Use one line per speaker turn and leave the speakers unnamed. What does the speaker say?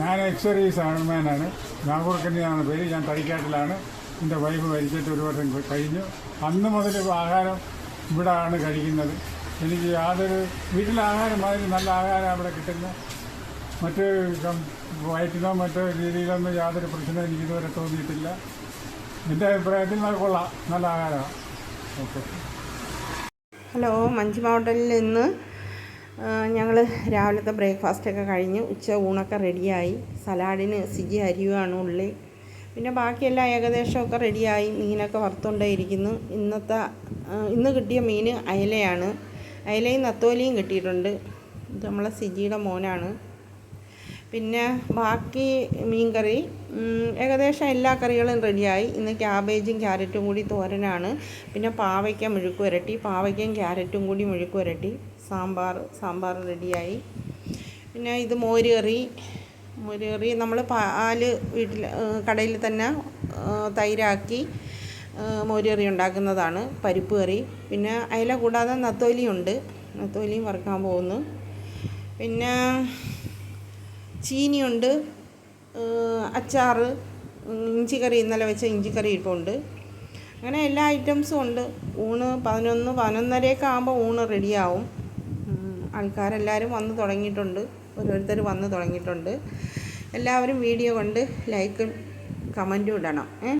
ഞാൻ എക്സറി സാൾമാനാണ് നാഗൂർക്കന്നെയാണ് പേര് ഞാൻ തടിക്കാട്ടിലാണ്. എന്റെ വൈഫ് മരിച്ചിട്ട് ഒരു വർഷം കഴിഞ്ഞു. അന്ന് മുതൽ ആഹാരം ഇവിടെ ആണ് കഴിക്കുന്നത്. എനിക്ക് യാതൊരു വീട്ടിലെ ആഹാരം മാതിരി നല്ല ആഹാരം അവിടെ കിട്ടുന്നു. മറ്റ് വയറ്റിനോ മറ്റോ രീതിയിലൊന്നും യാതൊരു പ്രശ്നവും എനിക്ക് ഇതുവരെ തോന്നിയിട്ടില്ല. എന്റെ അഭിപ്രായത്തിൽ നല്ല കൊള്ളാം. നല്ല ആഹാരമാണ്. ഓക്കെ.
ഹലോ മഞ്ജു ഹോട്ടലിൽ നിന്ന് ഞങ്ങൾ രാവിലത്തെ ബ്രേക്ക്ഫാസ്റ്റൊക്കെ കഴിഞ്ഞ് ഉച്ച ഊണൊക്കെ റെഡിയായി. സലാഡിന് സിജി അരിയുമാണ് ഉള്ളി. പിന്നെ ബാക്കിയെല്ലാം ഏകദേശമൊക്കെ റെഡിയായി. മീനൊക്കെ വറുത്തുകൊണ്ടേയിരിക്കുന്നു. ഇന്നത്തെ ഇന്ന് കിട്ടിയ മീൻ അയലയാണ്. അയലയും നത്തോലിയും കിട്ടിയിട്ടുണ്ട്. ഇത് നമ്മളെ സിജിയുടെ മോനാണ്. പിന്നെ ബാക്കി മീൻകറി. കറി ഏകദേശം എല്ലാ കറികളും റെഡിയായി. ഇന്ന് ക്യാബേജും ക്യാരറ്റും കൂടി തോരനാണ്. പിന്നെ പാവയ്ക്ക മെഴുക്ക് പുരട്ടി പാവയ്ക്കയും ക്യാരറ്റും കൂടി മെഴുക്ക് പുരട്ടി സാമ്പാർ സാമ്പാർ റെഡിയായി. പിന്നെ ഇത് മോര് കറി. മോര് കറി നമ്മൾ പാൽ വീട്ടിൽ കടയിൽ തന്നെ തൈരാക്കി മോര് കറി ഉണ്ടാക്കുന്നതാണ്. പരിപ്പ് കറി. പിന്നെ അയില കൂടാതെ നത്തോലിയുണ്ട് നത്തോലിയും വറുക്കാൻ പോകുന്നു. പിന്നെ ചീനിയുണ്ട് അച്ചാറ് ഇഞ്ചിക്കറി ഇന്നലെ വെച്ച ഇഞ്ചിക്കറി ഇരിപ്പുണ്ട് അങ്ങനെ എല്ലാ ഐറ്റംസും ഉണ്ട്. ഊണ് പതിനൊന്ന് പതിനൊന്നരയൊക്കെ ആകുമ്പോൾ ഊണ് റെഡിയാവും. ആൾക്കാരെല്ലാവരും വന്ന് തുടങ്ങിയിട്ടുണ്ട്. ഓരോരുത്തർ വന്ന് തുടങ്ങിയിട്ടുണ്ട്. എല്ലാവരും വീഡിയോ കണ്ട് ലൈക്കും കമന്റും ഇടണം